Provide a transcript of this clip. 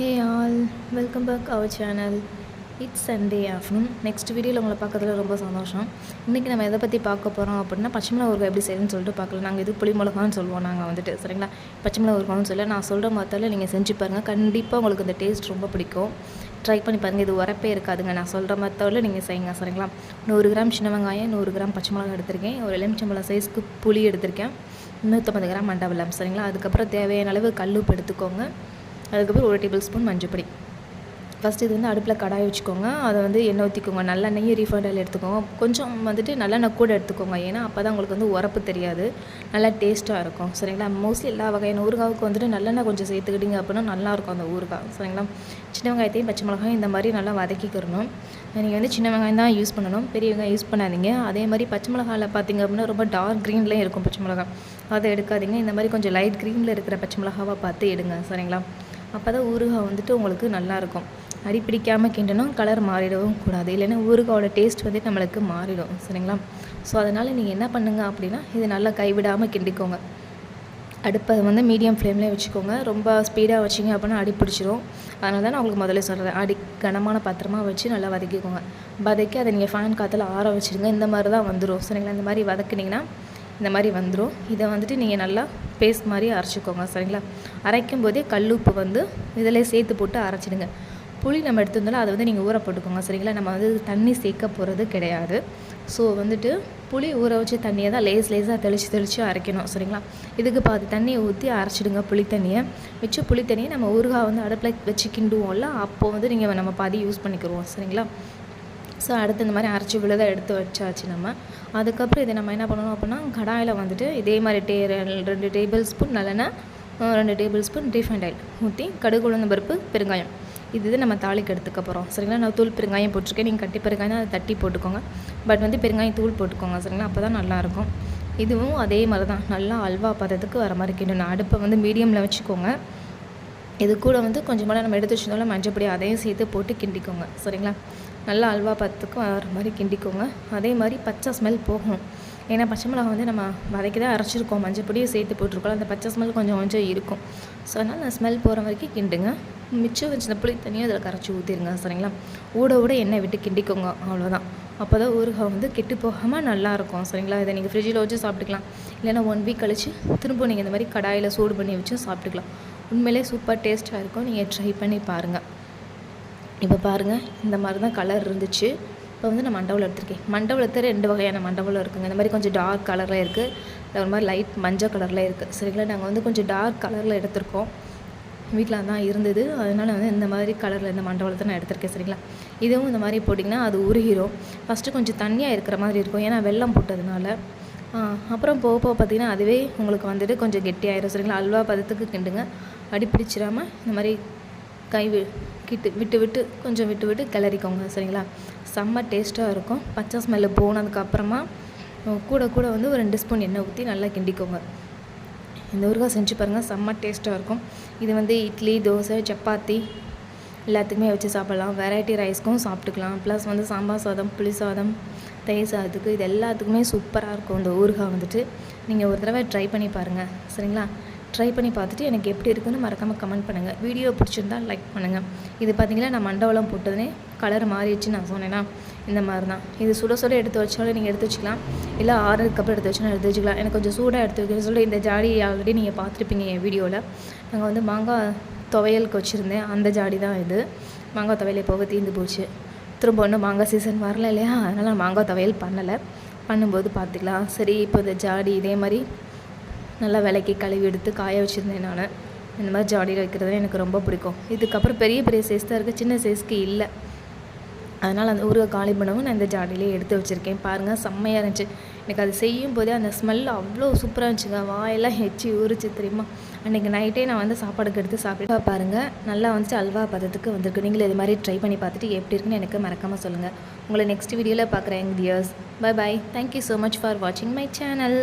Hey all welcome back our channel it's Sunday afternoon next வீடியோவில் உங்களை பார்க்கறதுல ரொம்ப சந்தோஷம். இன்றைக்கி நம்ம எதை பற்றி பார்க்க போகிறோம் அப்படின்னா பச்சை மிளகா ஊறுகாய் எப்படி செய்யணும்னு சொல்லிட்டு பார்க்கலாம். நாங்கள் இது புளி மிளகான்னு சொல்லுவோம் நாங்கள் வந்துட்டு. சரிங்களா? பச்சை மிளகா ஊறுகான்னு சொல்ல நான் சொல்கிற மாதிரி நீங்கள் செஞ்சு பாருங்கள் கண்டிப்பாக உங்களுக்கு இந்த டேஸ்ட் ரொம்ப பிடிக்கும். ட்ரை பண்ணி பாருங்கள் இது உரப்பே இருக்காதுங்க. நான் சொல்கிற மாதிரி நீங்கள் செய்யுங்க சரிங்களா? நூறு கிராம் சின்ன வெங்காயம் நூறு கிராம் பச்சை மிளகா எடுத்திருக்கேன். ஒரு எலுமிச்சம்பழம் சைஸ்க்கு புளி எடுத்திருக்கேன். நூற்றம்பது கிராம் மண்டபலம் சரிங்களா? அதுக்கப்புறம் தேவையான அளவு கல் உப்பு எடுத்துக்கோங்க. அதுக்கப்புறம் ஒரு டேபிள் ஸ்பூன் மஞ்சப்பொடி. ஃபஸ்ட்டு இது வந்து அடுப்பில் கடாய் வச்சுக்கோங்க. அதை வந்து எண்ணெய் ஊற்றிக்கோங்க நல்லெண்ணெய் ரீஃபைண்ட் ஆயில் எடுத்துக்கோங்க. கொஞ்சம் வந்துட்டு நல்லெண்ணெய் கூட எடுத்துக்கோங்க. ஏன்னா அப்போ தான் உங்களுக்கு வந்து உரப்பு தெரியாது. நல்லா டேஸ்ட்டாக இருக்கும். சரிங்களா? மோஸ்ட்லி எல்லா வகையான ஊறுகாவுக்கு வந்துட்டு நல்லெண்ணெய் கொஞ்சம் சேர்த்துக்கிட்டிங்க அப்படின்னா நல்லாயிருக்கும் அந்த ஊறுகாய். சரிங்களா? சின்ன வெங்காயத்தையும் பச்சை மிளகாயும் இந்த மாதிரி நல்லா வதக்கிக்கிறணும் நீங்கள் வந்து சின்ன வெங்காயம் தான் யூஸ் பண்ணணும். பெரிய வெங்காயம் யூஸ் பண்ணாதீங்க. அதே மாதிரி பச்சை மிளகாயில் பார்த்தீங்க அப்படின்னா ரொம்ப டார்க் க்ரீன்லேயும் இருக்கும் பச்சை மிளகாய். அதை எடுக்காதீங்க. இந்த மாதிரி கொஞ்சம் லைட் க்ரீனில் இருக்கிற பச்சை மிளகாவை பார்த்து எடுங்க. சரிங்களா? அப்போ தான் ஊறுகாய் வந்துட்டு உங்களுக்கு நல்லாயிருக்கும் அடி பிடிக்காமல் கிண்டணும் கலர் மாறிடவும் கூடாது. இல்லைன்னா ஊறுகாயோட டேஸ்ட் வந்து நம்மளுக்கு மாறிடும். சரிங்களா? ஸோ அதனால் நீங்கள் என்ன பண்ணுங்கள் அப்படின்னா இது நல்லா கைவிடாமல் கிண்டிக்கோங்க. அடுப்பை வந்து மீடியம் ஃப்ளேம்லேயே வச்சுக்கோங்க. ரொம்ப ஸ்பீடாக வச்சிங்க அப்படின்னா அடி பிடிச்சிரும். அதனால தான் நான் உங்களுக்கு முதல்ல சொல்கிறேன் அடி கனமான பாத்திரமாக வச்சு நல்லா வதக்கிக்கோங்க. வதக்கி அதை நீங்கள் ஃபேன் காற்றுல ஆற வச்சுடுங்க. இந்த மாதிரி தான் வந்துடும் சரிங்களா? இந்த மாதிரி வதக்குனிங்கன்னா இந்த மாதிரி வந்துடும் இதை வந்துட்டு நீங்கள் நல்லா பேஸ்ட் மாதிரி அரைச்சிக்கோங்க சரிங்களா? அரைக்கும் போதே கல்லுப்பு வந்து இதில் சேர்த்து போட்டு அரைச்சிடுங்க. புளி நம்ம எடுத்திருந்தாலும் அதை வந்து நீங்கள் ஊற போட்டுக்கோங்க சரிங்களா? நம்ம வந்து தண்ணி சேர்க்க போகிறது கிடையாது. ஸோ வந்துட்டு புளி ஊற வச்சு தண்ணியை தான் லேஸ் லேஸாக தெளித்து தெளித்து அரைக்கணும் சரிங்களா? இதுக்கு பாதி தண்ணியை ஊற்றி அரைச்சிடுங்க புளி தண்ணியை. மிச்சம் புளி தண்ணியை நம்ம ஊறுகாய் வந்து அடுப்பில் வச்சு கிண்டுவோம்ல அப்போது வந்து நீங்கள் நம்ம பாதி யூஸ் பண்ணிக்கிடுவோம் சரிங்களா? ஸோ அடுத்து இந்த மாதிரி அரைச்சி விழுத எடுத்து வச்சாச்சு நம்ம. அதுக்கப்புறம் இதை நம்ம என்ன பண்ணணும் அப்படின்னா கடாயில் வந்துட்டு இதே மாதிரி டே ரெண்டு டேபிள் ஸ்பூன் நல்லெண்ணெய் ரெண்டு டேபிள் ஸ்பூன் ரீஃபைண்ட் ஆயில் ஊற்றி கடுகு உளுந்த பருப்பு பெருங்காயம். இது இது நம்ம தாளிக்கு எடுத்துக்க போகிறோம் சரிங்களா? நான் தூள் பெருங்காயம் போட்டிருக்கேன். நீங்கள் கட்டி பெருங்காயம் அதை தட்டி போட்டுக்கோங்க. பட் வந்து பெருங்காயம் தூள் போட்டுக்கோங்க. சரிங்களா? அப்போ தான் நல்லாயிருக்கும். இதுவும் அதே மாதிரி தான். நல்லா அல்வா பதத்துக்கு வர மாதிரி கிண்டணும் அடுப்பை வந்து மீடியமில் வச்சுக்கோங்க. இது கூட வந்து கொஞ்சமாக நம்ம எடுத்து வச்சிருந்தோம்ல மஞ்சப்பொடி அதையும் சேர்த்து போட்டு கிண்டிக்கோங்க. சரிங்களா? நல்லா அல்வா பத்துக்கு வர மாதிரி கிண்டிக்கோங்க. அதே மாதிரி பச்சை ஸ்மெல் போகும். ஏன்னா பச்சை மிளகா வந்து நம்ம வதக்கி தான் அரைச்சிருக்கோம். மஞ்சப்பொடியும் சேர்த்து போட்டிருக்கோம் அந்த பச்சை ஸ்மெல் கொஞ்சம் கொஞ்சம் இருக்கும். ஸோ அதனால் நான் ஸ்மெல் போகிற வரைக்கும் கிண்டுங்க. மிச்சம் வச்சு புளி தண்ணியும் அதில் கரைச்சி ஊற்றிடுங்க சரிங்களா? ஊட ஊட எண்ணெய் விட்டு கிண்டிக்கோங்க அவ்வளோதான் அப்போ தான் ஊறுகாய் வந்து கெட்டு போகாமல் நல்லாயிருக்கும் சரிங்களா? இதை நீங்கள் ஃப்ரிட்ஜில் வச்சு சாப்பிட்டுக்கலாம். இல்லைன்னா ஒன் வீக் கழிச்சு திரும்ப நீங்கள் இந்த மாதிரி கடாயில் சூடு பண்ணி வச்சு சாப்பிட்டுக்கலாம். உண்மையிலே சூப்பர் டேஸ்ட்டாக இருக்கும். நீங்கள் ட்ரை பண்ணி பாருங்கள் இப்போ பாருங்கள் இந்த மாதிரி தான் கலர் இருந்துச்சு. இப்போ வந்து நான் மண்டபம் எடுத்திருக்கேன். மண்டபத்தில் ரெண்டு வகையான மண்டபம் இருக்குங்க. இந்த மாதிரி கொஞ்சம் டார்க் கலரில் இருக்குது ஒரு மாதிரி லைட் மஞ்சள் கலரில் இருக்குது சரிங்களா? நாங்கள் வந்து கொஞ்சம் டார்க் கலரில் எடுத்திருக்கோம். வீட்டில் தான் இருந்தது. அதனால் வந்து இந்த மாதிரி கலரில் இந்த மண்டபத்தை நான் எடுத்திருக்கேன். சரிங்களா? இதுவும் இந்த மாதிரி போட்டிங்கன்னா அது உருகிரும். ஃபஸ்ட்டு கொஞ்சம் தண்ணியாக இருக்கிற மாதிரி இருக்கும். ஏன்னா வெள்ளம் போட்டதுனால. அப்புறம் போக போக பார்த்திங்கன்னா அதுவே உங்களுக்கு வந்துட்டு கொஞ்சம் கெட்டியாயிரும். சரிங்களா? அல்வா பதத்துக்கு கிண்டுங்க. அடி பிடிச்சிடாமல் இந்த மாதிரி கை கிட்டு விட்டு விட்டு கொஞ்சம் விட்டு விட்டு கிளறிக்கோங்க சரிங்களா? செம்ம டேஸ்ட்டாக இருக்கும். பச்சை ஸ்மெல்லு போனதுக்கப்புறமா கூட கூட வந்து ஒரு ரெண்டு ஸ்பூன் எண்ணெய் ஊற்றி நல்லா கிண்டிக்கோங்க. இந்த ஊறுகாய் செஞ்சு பாருங்கள் செம்ம டேஸ்ட்டாக இருக்கும். இது வந்து இட்லி தோசை சப்பாத்தி எல்லாத்துக்குமே வச்சு சாப்பிட்லாம். வெரைட்டி ரைஸ்க்கும் சாப்பிட்டுக்கலாம். ப்ளஸ் வந்து சாம்பார் சாதம் புளி சாதம் தயிர் சாதத்துக்கு இது எல்லாத்துக்குமே சூப்பராக இருக்கும் இந்த ஊறுகாய் வந்துட்டு. நீங்கள் ஒரு தடவை ட்ரை பண்ணி பாருங்கள் சரிங்களா? ட்ரை பண்ணி பார்த்துட்டு எனக்கு எப்படி இருக்குன்னு மறக்காமல் கமெண்ட் பண்ணுங்கள் வீடியோ பிடிச்சிருந்தா லைக் பண்ணுங்கள் இது பார்த்திங்கன்னா நான் மண்டவளம் போட்டதுனே கலர் மாறிடுச்சு நான் சொன்னேன்னா இந்த மாதிரி தான் இது சுட சுட எடுத்து வச்சாலும் நீங்கள் எடுத்து வச்சுக்கலாம். இல்லை ஆறுறதுக்கப்புறம் எடுத்து வச்சாலும் எடுத்து வச்சுக்கலாம். எனக்கு கொஞ்சம் சூடாக எடுத்து வைக்கணும்னு சொல்லி இந்த ஜாடி ஆல்ரெடி நீங்கள் பார்த்துருப்பீங்க என் வீடியோவில் நாங்கள் வந்து மாங்காய் துவையலுக்கு வச்சுருந்தேன். அந்த ஜாடி தான் இது. மாங்காய் துவையல் போக தீர்ந்து போச்சு. திரும்ப ஒன்றும் மாங்காய் சீசன் வரல இல்லையா? அதனால் நான் மாங்காய் துவையல் பண்ணலை. பண்ணும்போது பார்த்துக்கலாம். சரி இப்போ இந்த ஜாடி இதே மாதிரி நல்லா விலைக்கு கழுவி எடுத்து காய வச்சுருந்தேன் நான். இந்த மாதிரி ஜாடியில் வைக்கிறது எனக்கு ரொம்ப பிடிக்கும். இதுக்கப்புறம் பெரிய பெரிய சைஸ் தான் இருக்குது சின்ன சைஸ்க்கு இல்லை. அதனால் அந்த ஊறுகாய் காலி பண்ணவும் நான் இந்த ஜாடியிலே எடுத்து வச்சுருக்கேன். பாருங்கள் செம்மையாக இருந்துச்சு. எனக்கு அது செய்யும் போதே அந்த ஸ்மெல் அவ்வளோ சூப்பராக இருந்துச்சுங்க. வாயெல்லாம் ஹெச்சி ஊறிச்சு தெரியுமா? அன்றைக்கி நைட்டே நான் வந்து சாப்பாடுக்கு எடுத்து சாப்பிட்டு பாருங்கள் நல்லா வந்துட்டு அல்வா பதத்துக்கு வந்திருக்கு. நீங்களும் இது மாதிரி ட்ரை பண்ணி பார்த்துட்டு எப்படி இருக்குன்னு எனக்கு மறக்காமல் சொல்லுங்கள் உங்களை நெக்ஸ்ட் வீடியோவில் பார்க்குறேன் dears bye bye thank you so much for வாட்சிங் மை சேனல்